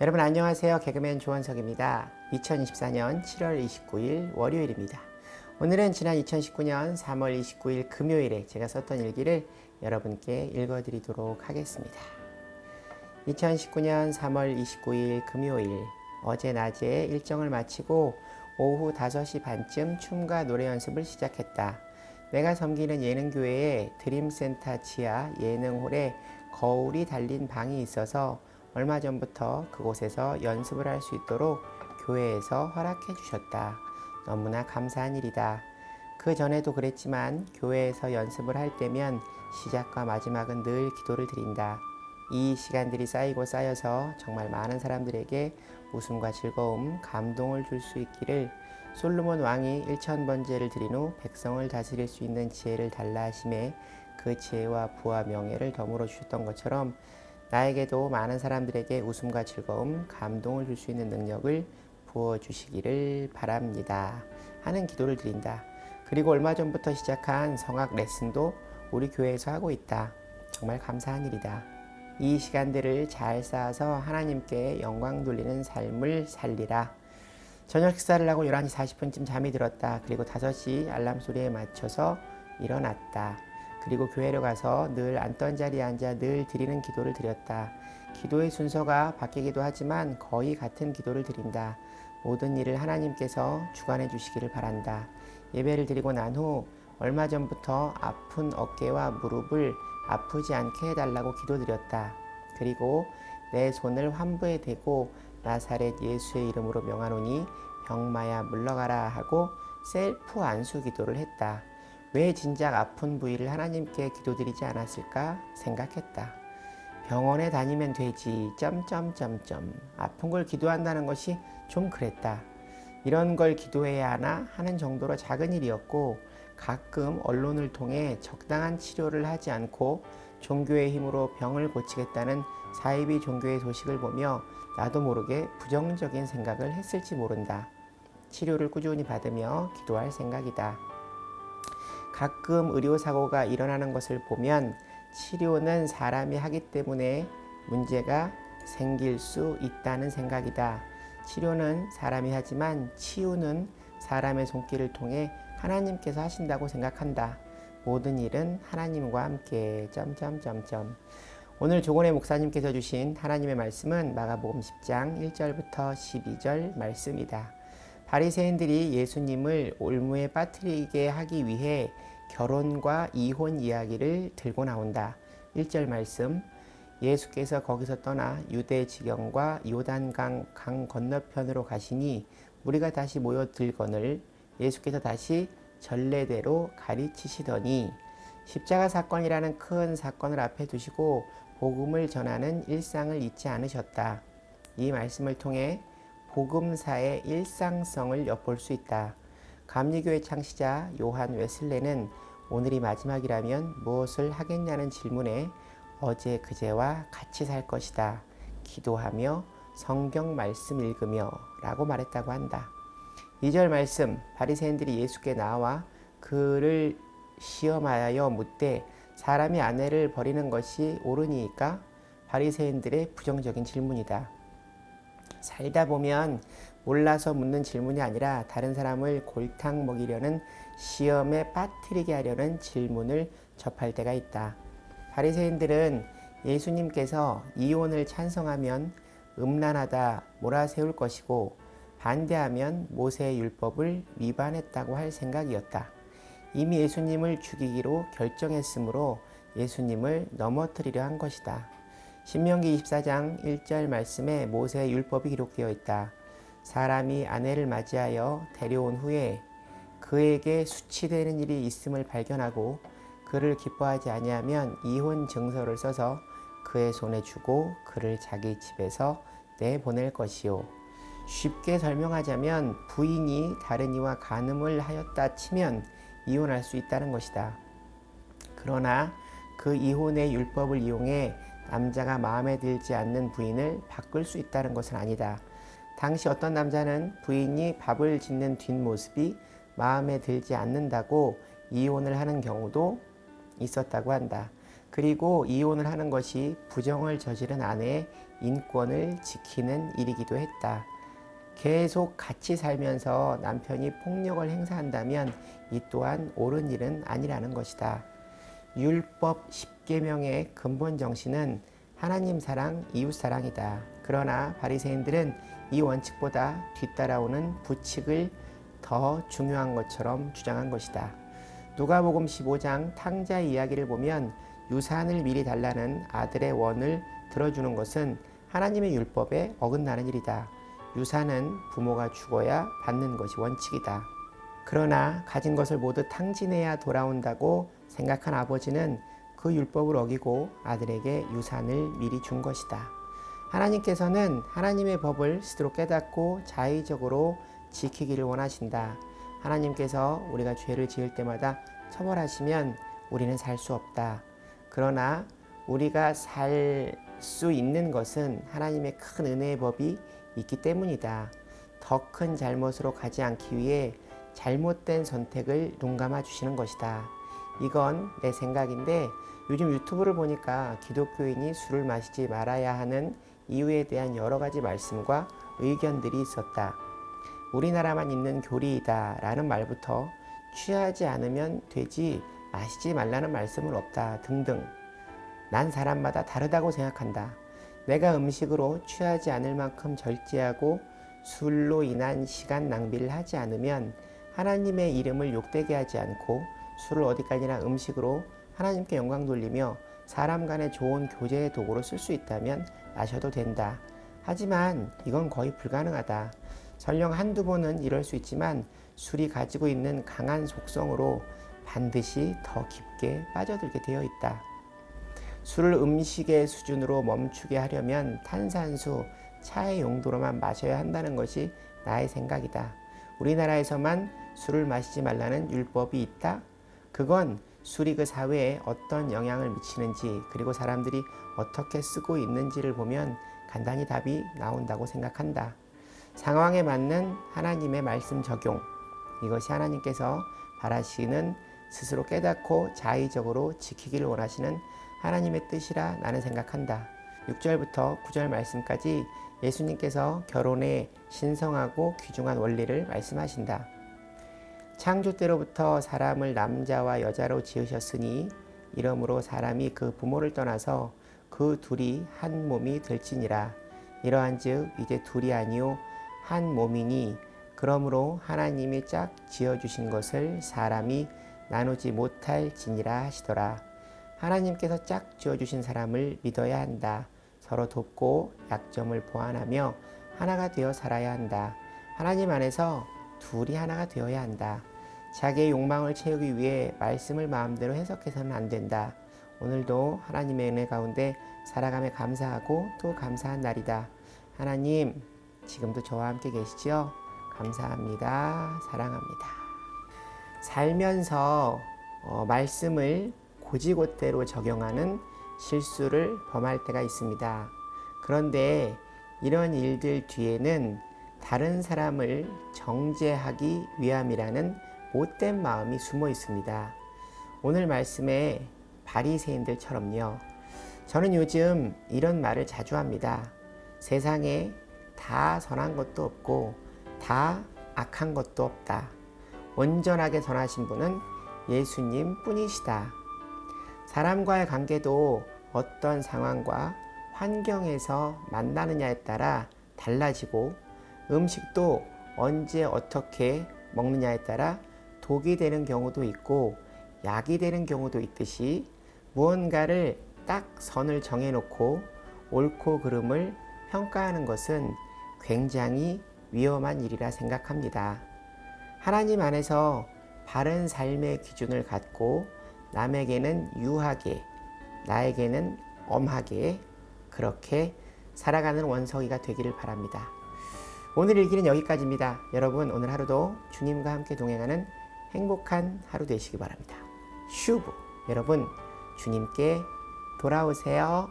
여러분 안녕하세요. 개그맨 조원석입니다. 2024년 7월 29일 월요일입니다. 오늘은 지난 2019년 3월 29일 금요일에 제가 썼던 일기를 여러분께 읽어드리도록 하겠습니다. 2019년 3월 29일 금요일 어제 낮에 일정을 마치고 오후 5시 반쯤 춤과 노래 연습을 시작했다. 내가 섬기는 예능교회에 드림센터 지하 예능홀에 거울이 달린 방이 있어서 얼마 전부터 그곳에서 연습을 할 수 있도록 교회에서 허락해 주셨다. 너무나 감사한 일이다. 그 전에도 그랬지만 교회에서 연습을 할 때면 시작과 마지막은 늘 기도를 드린다. 이 시간들이 쌓이고 쌓여서 정말 많은 사람들에게 웃음과 즐거움, 감동을 줄 수 있기를 솔로몬 왕이 1천 번제를 드린 후 백성을 다스릴 수 있는 지혜를 달라 하심에 그 지혜와 부와 명예를 덤으로 주셨던 것처럼 나에게도 많은 사람들에게 웃음과 즐거움, 감동을 줄 수 있는 능력을 부어 주시기를 바랍니다. 하는 기도를 드린다. 그리고 얼마 전부터 시작한 성악 레슨도 우리 교회에서 하고 있다. 정말 감사한 일이다. 이 시간들을 잘 쌓아서 하나님께 영광 돌리는 삶을 살리라. 저녁 식사를 하고 11시 40분쯤 잠이 들었다. 그리고 5시 알람 소리에 맞춰서 일어났다. 그리고 교회로 가서 늘 앉던 자리에 앉아 늘 드리는 기도를 드렸다. 기도의 순서가 바뀌기도 하지만 거의 같은 기도를 드린다. 모든 일을 하나님께서 주관해 주시기를 바란다. 예배를 드리고 난 후 얼마 전부터 아픈 어깨와 무릎을 아프지 않게 해달라고 기도드렸다. 그리고 내 손을 환부에 대고 나사렛 예수의 이름으로 명하노니 병마야 물러가라 하고 셀프 안수 기도를 했다. 왜 진작 아픈 부위를 하나님께 기도드리지 않았을까 생각했다. 병원에 다니면 되지 점점점점 아픈 걸 기도한다는 것이 좀 그랬다. 이런 걸 기도해야 하나 하는 정도로 작은 일이었고 가끔 언론을 통해 적당한 치료를 하지 않고 종교의 힘으로 병을 고치겠다는 사이비 종교의 소식을 보며 나도 모르게 부정적인 생각을 했을지 모른다. 치료를 꾸준히 받으며 기도할 생각이다. 가끔 의료사고가 일어나는 것을 보면 치료는 사람이 하기 때문에 문제가 생길 수 있다는 생각이다. 치료는 사람이 하지만 치유는 사람의 손길을 통해 하나님께서 하신다고 생각한다. 모든 일은 하나님과 함께 점점점점. 오늘 조건의 목사님께서 주신 하나님의 말씀은 마가복음 10장 1절부터 12절 말씀이다. 바리새인들이 예수님을 올무에 빠뜨리게 하기 위해 결혼과 이혼 이야기를 들고 나온다. 1절 말씀 예수께서 거기서 떠나 유대 지경과 요단강 강 건너편으로 가시니 우리가 다시 모여들거늘 예수께서 다시 전례대로 가르치시더니 십자가 사건이라는 큰 사건을 앞에 두시고 복음을 전하는 일상을 잊지 않으셨다. 이 말씀을 통해 복음사의 일상성을 엿볼 수 있다. 감리교회 창시자 요한 웨슬레는 오늘이 마지막이라면 무엇을 하겠냐는 질문에 어제 그제와 같이 살 것이다. 기도하며 성경 말씀 읽으며 라고 말했다고 한다. 2절 말씀 바리새인들이 예수께 나와 그를 시험하여 묻되 사람이 아내를 버리는 것이 옳으니까 바리새인들의 부정적인 질문이다. 살다 보면 몰라서 묻는 질문이 아니라 다른 사람을 골탕 먹이려는 시험에 빠뜨리게 하려는 질문을 접할 때가 있다. 바리새인들은 예수님께서 이혼을 찬성하면 음란하다 몰아세울 것이고 반대하면 모세의 율법을 위반했다고 할 생각이었다. 이미 예수님을 죽이기로 결정했으므로 예수님을 넘어뜨리려 한 것이다. 신명기 24장 1절 말씀에 모세의 율법이 기록되어 있다. 사람이 아내를 맞이하여 데려온 후에 그에게 수치되는 일이 있음을 발견하고 그를 기뻐하지 아니하면 이혼 증서를 써서 그의 손에 주고 그를 자기 집에서 내보낼 것이요. 쉽게 설명하자면 부인이 다른 이와 간음을 하였다 치면 이혼할 수 있다는 것이다. 그러나 그 이혼의 율법을 이용해 남자가 마음에 들지 않는 부인을 바꿀 수 있다는 것은 아니다. 당시 어떤 남자는 부인이 밥을 짓는 뒷모습이 마음에 들지 않는다고 이혼을 하는 경우도 있었다고 한다. 그리고 이혼을 하는 것이 부정을 저지른 아내의 인권을 지키는 일이기도 했다. 계속 같이 살면서 남편이 폭력을 행사한다면 이 또한 옳은 일은 아니라는 것이다. 율법 10계명의 근본 정신은 하나님 사랑, 이웃 사랑이다. 그러나 바리새인들은 이 원칙보다 뒤따라오는 부칙을 더 중요한 것처럼 주장한 것이다. 누가복음 15장 탕자 이야기를 보면 유산을 미리 달라는 아들의 원을 들어주는 것은 하나님의 율법에 어긋나는 일이다. 유산은 부모가 죽어야 받는 것이 원칙이다. 그러나 가진 것을 모두 탕진해야 돌아온다고 생각한 아버지는 그 율법을 어기고 아들에게 유산을 미리 준 것이다. 하나님께서는 하나님의 법을 스스로 깨닫고 자의적으로 지키기를 원하신다. 하나님께서 우리가 죄를 지을 때마다 처벌하시면 우리는 살 수 없다. 그러나 우리가 살 수 있는 것은 하나님의 큰 은혜의 법이 있기 때문이다. 더 큰 잘못으로 가지 않기 위해 잘못된 선택을 눈 감아 주시는 것이다. 이건 내 생각인데 요즘 유튜브를 보니까 기독교인이 술을 마시지 말아야 하는 이유에 대한 여러 가지 말씀과 의견들이 있었다. 우리나라만 있는 교리이다 라는 말부터 취하지 않으면 되지 마시지 말라는 말씀은 없다 등등. 난 사람마다 다르다고 생각한다. 내가 음식으로 취하지 않을 만큼 절제하고 술로 인한 시간 낭비를 하지 않으면 하나님의 이름을 욕되게 하지 않고 술을 어디까지나 음식으로 하나님께 영광 돌리며 사람 간의 좋은 교제의 도구로 쓸 수 있다면 마셔도 된다. 하지만 이건 거의 불가능하다. 설령 한두 번은 이럴 수 있지만 술이 가지고 있는 강한 속성으로 반드시 더 깊게 빠져들게 되어 있다. 술을 음식의 수준으로 멈추게 하려면 탄산수, 차의 용도로만 마셔야 한다는 것이 나의 생각이다. 우리나라에서만 술을 마시지 말라는 율법이 있다? 그건 술이 그 사회에 어떤 영향을 미치는지 그리고 사람들이 어떻게 쓰고 있는지를 보면 간단히 답이 나온다고 생각한다. 상황에 맞는 하나님의 말씀 적용. 이것이 하나님께서 바라시는 스스로 깨닫고 자의적으로 지키기를 원하시는 하나님의 뜻이라 나는 생각한다. 6절부터 9절 말씀까지 예수님께서 결혼의 신성하고 귀중한 원리를 말씀하신다. 창조 때로부터 사람을 남자와 여자로 지으셨으니 이러므로 사람이 그 부모를 떠나서 그 둘이 한 몸이 될지니라. 이러한즉 이제 둘이 아니요 한 몸이니 그러므로 하나님이 짝 지어 주신 것을 사람이 나누지 못할지니라 하시더라. 하나님께서 짝 지어 주신 사람을 믿어야 한다. 서로 돕고 약점을 보완하며 하나가 되어 살아야 한다. 하나님 안에서 둘이 하나가 되어야 한다. 자기의 욕망을 채우기 위해 말씀을 마음대로 해석해서는 안 된다. 오늘도 하나님의 은혜 가운데 살아가며 감사하고 또 감사한 날이다. 하나님, 지금도 저와 함께 계시지요? 감사합니다. 사랑합니다. 살면서 어, 말씀을 고지곳대로 적용하는 실수를 범할 때가 있습니다. 그런데 이런 일들 뒤에는 다른 사람을 정죄하기 위함이라는 못된 마음이 숨어 있습니다. 오늘 말씀에 바리새인들처럼요. 저는 요즘 이런 말을 자주 합니다. 세상에 다 선한 것도 없고 다 악한 것도 없다. 온전하게 선하신 분은 예수님 뿐이시다. 사람과의 관계도 어떤 상황과 환경에서 만나느냐에 따라 달라지고 음식도 언제 어떻게 먹느냐에 따라 독이 되는 경우도 있고 약이 되는 경우도 있듯이 무언가를 딱 선을 정해놓고 옳고 그름을 평가하는 것은 굉장히 위험한 일이라 생각합니다. 하나님 안에서 바른 삶의 기준을 갖고 남에게는 유하게, 나에게는 엄하게 그렇게 살아가는 원석이가 되기를 바랍니다. 오늘 일기는 여기까지입니다. 여러분 오늘 하루도 주님과 함께 동행하는 행복한 하루 되시기 바랍니다. 슈브 여러분 주님께 돌아오세요.